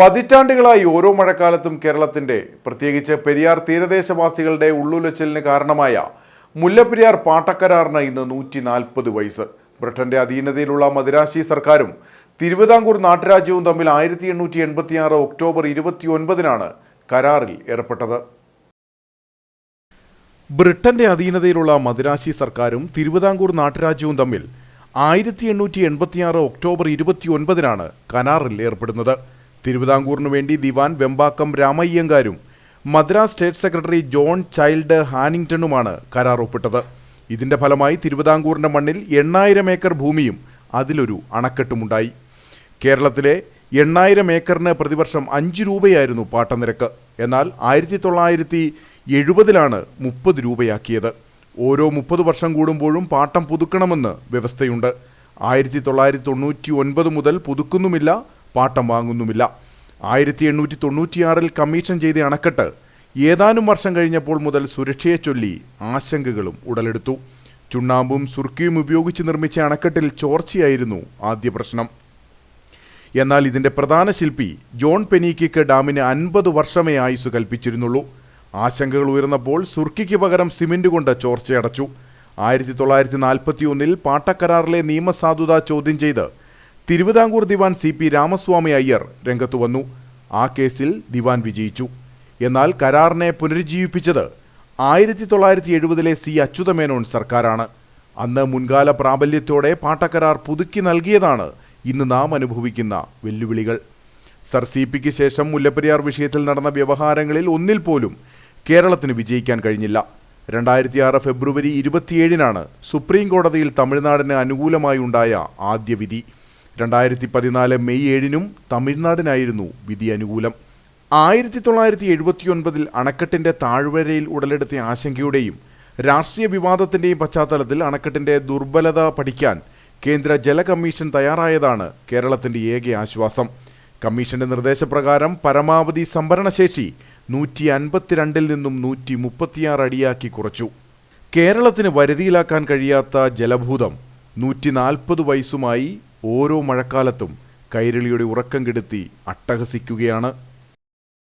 പതിറ്റാണ്ടുകളായി ഓരോ മഴക്കാലത്തും കേരളത്തിന്റെ പ്രത്യേകിച്ച് പെരിയാർ തീരദേശവാസികളുടെ ഉള്ളുലച്ചലിന് കാരണമായ മുല്ലപ്പെരിയാർ പാട്ടക്കരാറിന് ഇന്ന് നൂറ്റി നാൽപ്പത് വയസ്സ്. ബ്രിട്ടന്റെ അധീനതയിലുള്ള മദിരാശി സർക്കാരും തിരുവിതാംകൂർ നാട്ടുരാജ്യവും തമ്മിൽ ആയിരത്തി എണ്ണൂറ്റി എൺപത്തി ആറ് ഒക്ടോബർ ഇരുപത്തി ഒൻപതിനാണ് കരാറിൽ ഏർപ്പെട്ടത്. ബ്രിട്ടന്റെ അധീനതയിലുള്ള മദിരാശി സർക്കാരും തിരുവിതാംകൂർ നാട്ടുരാജ്യവും തമ്മിൽ ആയിരത്തി എണ്ണൂറ്റി എൺപത്തിയാറ് ഒക്ടോബർ ഇരുപത്തി ഒൻപതിനാണ് കരാറിൽ ഏർപ്പെടുന്നത്. തിരുവിതാംകൂറിനു വേണ്ടി ദിവാൻ Vembakkam രാമയ്യങ്കാരും Madras state secretary John Child ഹാനിങ്ടണുമാണ് കരാർ ഒപ്പിട്ടത് ഇതിന്റെ ഫലമായി തിരുവിതാംകൂറിന്റെ മണ്ണിൽ എണ്ണായിരം ഏക്കർ ഭൂമിയും അതിലൊരു അണക്കെട്ടുമുണ്ടായി. കേരളത്തിലെ എണ്ണായിരം ഏക്കറിന് പ്രതിവർഷം അഞ്ച് രൂപയായിരുന്നു പാട്ടനിരക്ക്. എന്നാൽ ആയിരത്തി തൊള്ളായിരത്തി എഴുപതിലാണ് മുപ്പത് രൂപയാക്കിയത്. ഓരോ മുപ്പത് വർഷം കൂടുമ്പോഴും പാട്ടം പുതുക്കണമെന്ന് വ്യവസ്ഥയുണ്ട്. ആയിരത്തി തൊള്ളായിരത്തി തൊണ്ണൂറ്റി ഒൻപത് മുതൽ പുതുക്കുന്നുമില്ല പാട്ടം വാങ്ങുന്നുമില്ല. ആയിരത്തി എണ്ണൂറ്റി തൊണ്ണൂറ്റിയാറിൽ കമ്മീഷൻ ചെയ്ത അണക്കെട്ട് ഏതാനും വർഷം കഴിഞ്ഞപ്പോൾ മുതൽ സുരക്ഷയെ ചൊല്ലി ആശങ്കകളും ഉടലെടുത്തു. ചുണ്ണാമ്പും സുർക്കിയും ഉപയോഗിച്ച് നിർമ്മിച്ച അണക്കെട്ടിൽ ചോർച്ചയായിരുന്നു ആദ്യ പ്രശ്നം. എന്നാൽ ഇതിന്റെ പ്രധാന ശില്പി ജോൺ പെനീക്കിക്ക് ഡാമിന് അൻപത് വർഷമേ ആയുസ് കൽപ്പിച്ചിരുന്നുള്ളൂ. ആശങ്കകൾ ഉയർന്നപ്പോൾ സുർക്കിക്ക് പകരം സിമന്റ് കൊണ്ട് ചോർച്ചയടച്ചു. ആയിരത്തി തൊള്ളായിരത്തി നാൽപ്പത്തി ഒന്നിൽ പാട്ടക്കരാറിലെ നിയമസാധുത ചോദ്യം ചെയ്ത് തിരുവിതാംകൂർ ദിവാൻ സി പി രാമസ്വാമി അയ്യർ രംഗത്തു വന്നു. ആ കേസിൽ ദിവാൻ വിജയിച്ചു. എന്നാൽ കരാറിനെ പുനരുജ്ജീവിപ്പിച്ചത് ആയിരത്തി തൊള്ളായിരത്തി എഴുപതിലെ സി അച്യുതമേനോൻ സർക്കാരാണ്. അന്ന് മുൻകാല പ്രാബല്യത്തോടെ പാട്ടക്കരാർ പുതുക്കി നൽകിയതാണ് ഇന്ന് നാം അനുഭവിക്കുന്ന വെല്ലുവിളികൾ. സർ സി പിക്ക് ശേഷം മുല്ലപ്പെരിയാർ വിഷയത്തിൽ നടന്ന വ്യവഹാരങ്ങളിൽ ഒന്നിൽ പോലും കേരളത്തിന് വിജയിക്കാൻ കഴിഞ്ഞില്ല. രണ്ടായിരത്തി ആറ് ഫെബ്രുവരി ഇരുപത്തിയേഴിനാണ് സുപ്രീം കോടതിയിൽ തമിഴ്നാടിന് അനുകൂലമായി ഉണ്ടായ ആദ്യ വിധി. രണ്ടായിരത്തി പതിനാല് മെയ് ഏഴിനും തമിഴ്നാടിനായിരുന്നു വിധി അനുകൂലം ആയിരത്തി തൊള്ളായിരത്തി എഴുപത്തിയൊൻപതിൽ അണക്കെട്ടിന്റെ താഴ്വരയിൽ ഉടലെടുത്ത ആശങ്കയുടെയും രാഷ്ട്രീയ വിവാദത്തിന്റെയും പശ്ചാത്തലത്തിൽ അണക്കെട്ടിന്റെ ദുർബലത പഠിക്കാൻ കേന്ദ്ര ജല കമ്മീഷൻ തയ്യാറായതാണ് കേരളത്തിന്റെ ഏക ആശ്വാസം. കമ്മീഷന്റെ നിർദ്ദേശപ്രകാരം പരമാവധി സംഭരണശേഷി നൂറ്റി അൻപത്തിരണ്ടിൽ നിന്നും നൂറ്റി മുപ്പത്തിയാറ് അടിയാക്കി കുറച്ചു. കേരളത്തിന് വരുതിയിലാക്കാൻ കഴിയാത്ത ജലഭൂതം നൂറ്റി നാൽപ്പത് വയസ്സുമായി ഓരോ മഴക്കാലത്തും കൈരളിയുടെ ഉറക്കം കെടുത്തി അട്ടഹസിക്കുകയാണ്